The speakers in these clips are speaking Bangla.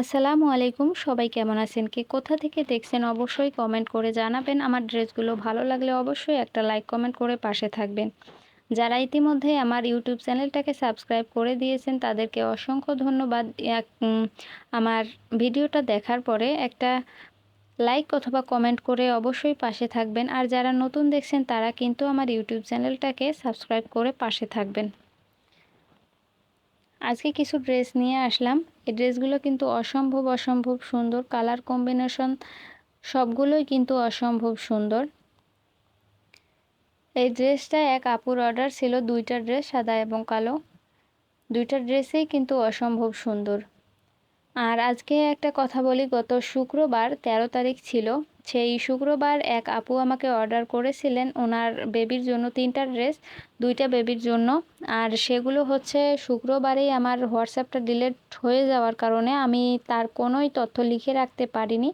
আসসালামু আলাইকুম। সবাই কেমন আছেন? কে কোথা থেকে দেখছেন অবশ্যই কমেন্ট করে জানাবেন। আমার ড্রেসগুলো ভালো লাগলে অবশ্যই একটা লাইক কমেন্ট করে পাশে থাকবেন। যারা ইতিমধ্যে আমার ইউটিউব চ্যানেলটাকে সাবস্ক্রাইব করে দিয়েছেন, তাদেরকে অসংখ্য ধন্যবাদ। আমার ভিডিওটা দেখার পরে একটা লাইক অথবা কমেন্ট করে অবশ্যই পাশে থাকবেন। আর যারা নতুন দেখছেন, তারা কিন্তু আমার ইউটিউব চ্যানেলটাকে সাবস্ক্রাইব করে পাশে থাকবেন। আজকে কিছু ড্রেস নিয়ে আসলাম। এই ড্রেসগুলো কিন্তু অসম্ভব অসম্ভব সুন্দর। কালার কম্বিনেশন সবগুলোই কিন্তু অসম্ভব সুন্দর। এই ড্রেসটা এক আপুর অর্ডার ছিল। দুইটা ড্রেস, সাদা এবং কালো। দুইটা ড্রেসেই কিন্তু অসম্ভব সুন্দর। আর আজকে একটা কথা বলি। গত শুক্রবার ১৩ তারিখ ছিল। সেই শুক্রবার এক আপু আমাকে অর্ডার করেছিলেন ওনার বেবির জন্য তিনটা ড্রেস, দুইটা বেবির জন্য। আর সেগুলো হচ্ছে শুক্রবারেই আমার হোয়াটসঅ্যাপটা ডিলেট হয়ে যাওয়ার কারণে আমি তার কোনোই তথ্য লিখে রাখতে পারিনি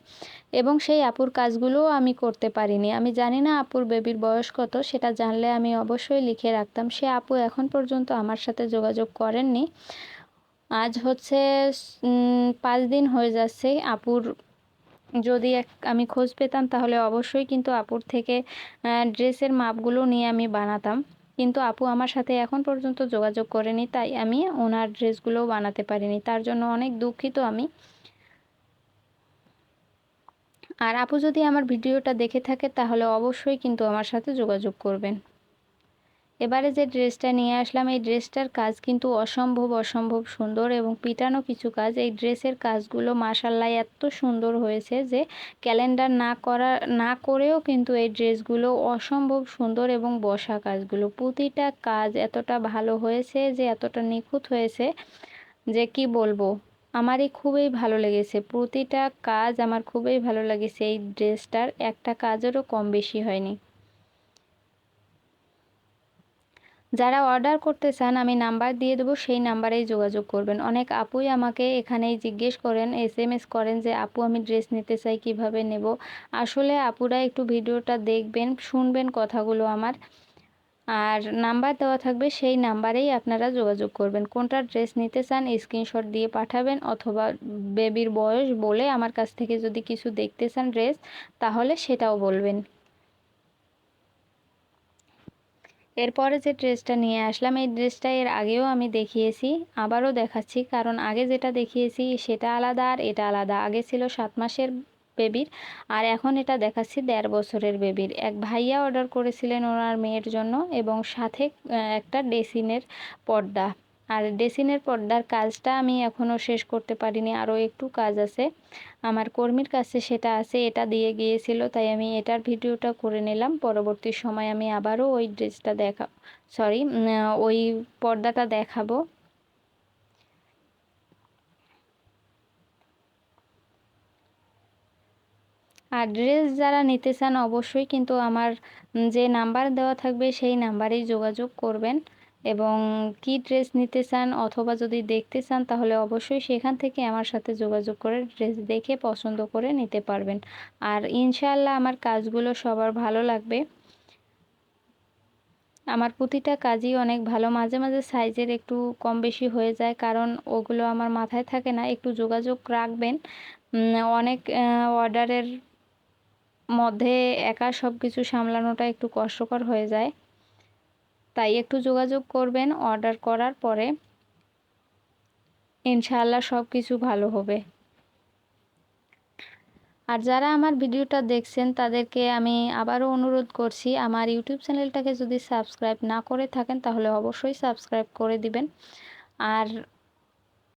এবং সেই আপুর কাজগুলোও আমি করতে পারিনি। আমি জানি না আপুর বেবির বয়স কত, সেটা জানলে আমি অবশ্যই লিখে রাখতাম। সে আপু এখন পর্যন্ত আমার সাথে যোগাযোগ করেননি। আজ হচ্ছে পাঁচ দিন হয়ে যাচ্ছে আপুর যদি আমি খোঁজ পেতাম তাহলে অবশ্যই কিন্তু আপুর থেকে ড্রেসের মাপগুলো নিয়ে আমি বানাতাম। কিন্তু আপু আমার সাথে এখন পর্যন্ত যোগাযোগ করেনি, তাই আমি ওনার ড্রেসগুলোও বানাতে পারিনি। তার জন্য অনেক দুঃখিত আমি। আর আপু যদি আমার ভিডিওটা দেখে থাকে তাহলে অবশ্যই কিন্তু আমার সাথে যোগাযোগ করবেন। এবারে যে ড্রেসটা নিয়ে আসলাম, এই ড্রেসটার কাজ কিন্তু অসম্ভব অসম্ভব সুন্দর এবং পিটানো কিছু কাজ। এই ড্রেসের কাজগুলো মাসাল্লাহ এত সুন্দর হয়েছে যে ক্যালেন্ডার না করা, না করেও কিন্তু এই ড্রেসগুলো অসম্ভব সুন্দর এবং বসা কাজগুলো। প্রতিটা কাজ এতটা ভালো হয়েছে যে, এতটা নিখুঁত হয়েছে যে কি বলব? আমারই খুবই ভালো লেগেছে। প্রতিটা কাজ আমার খুবই ভালো লেগেছে। এই ড্রেসটার একটা কাজেরও কম বেশি হয়নি। যারা অর্ডার করতে চান, আমি নাম্বার দিয়ে দেবো, সেই নাম্বারেই যোগাযোগ করবেন। অনেক আপুই আমাকে এখানেই জিজ্ঞেস করেন এস এম এস করেন যে, আপু, আমি ড্রেস নিতে চাই, কীভাবে নেব? আসলে আপুরা একটু ভিডিওটা দেখবেন, শুনবেন কথাগুলো আমার। আর নাম্বার দেওয়া থাকবে, সেই নাম্বারেই আপনারা যোগাযোগ করবেন। কোনটা ড্রেস নিতে চান, স্ক্রিনশট দিয়ে পাঠাবেন, অথবা বেবির বয়স বলে আমার কাছ থেকে যদি কিছু দেখতে চান ড্রেস, তাহলে সেটাও বলবেন। এরপরে যে ড্রেসটা নিয়ে আসলাম, এই ড্রেসটা এর আগেও আমি দেখিয়েছি, আবারও দেখাচ্ছি। কারণ আগে যেটা দেখিয়েছি, সেটা আলাদা আর এটা আলাদা। আগে ছিল সাত মাসের বেবির, আর এখন এটা দেখাচ্ছি দেড় বছরের বেবির। এক ভাইয়া অর্ডার করেছিলেন ওনার মেয়ের জন্য এবং সাথে একটা ডেসিনের পর্দা। আর ডেসিনের পর্দার কাজটা আমি এখনও শেষ করতে পারিনি, আরও একটু কাজ আছে। আমার কর্মীর কাছে সেটা আছে, এটা দিয়ে গিয়েছিল, তাই আমি এটার ভিডিওটা করে নিলাম। পরবর্তী সময় আমি আবারও ওই ড্রেসটা দেখা, সরি ওই পর্দাটা দেখাবো। আর ড্রেস যারা নিতে চান অবশ্যই কিন্তু আমার যে নাম্বার দেওয়া থাকবে সেই নাম্বারেই যোগাযোগ করবেন। এবং কি ড্রেস নিতে চান অথবা যদি দেখতে চান, তাহলে অবশ্যই সেখান থেকে আমার সাথে যোগাযোগ করে ড্রেস দেখে পছন্দ করে নিতে পারবেন। আর ইনশাল্লাহ আমার কাজগুলো সবার ভালো লাগবে। আমার প্রতিটা কাজই অনেক ভালো। মাঝে মাঝে সাইজের একটু কম বেশি হয়ে যায়, কারণ ওগুলো আমার মাথায় থাকে না। একটু যোগাযোগ রাখবেন। অনেক অর্ডারের মধ্যে একা সব কিছু সামলানোটা একটু কষ্টকর হয়ে যায়। তাই একটু যোগাযোগ করবেন অর্ডার করার পরে। ইনশাআল্লাহ সব কিছু ভালো হবে। আর যারা আমার ভিডিওটা দেখছেন, তাদেরকে আমি আবারও অনুরোধ করছি, আমার ইউটিউব চ্যানেলটাকে যদি সাবস্ক্রাইব না করে থাকেন, তাহলে অবশ্যই সাবস্ক্রাইব করে দিবেন। আর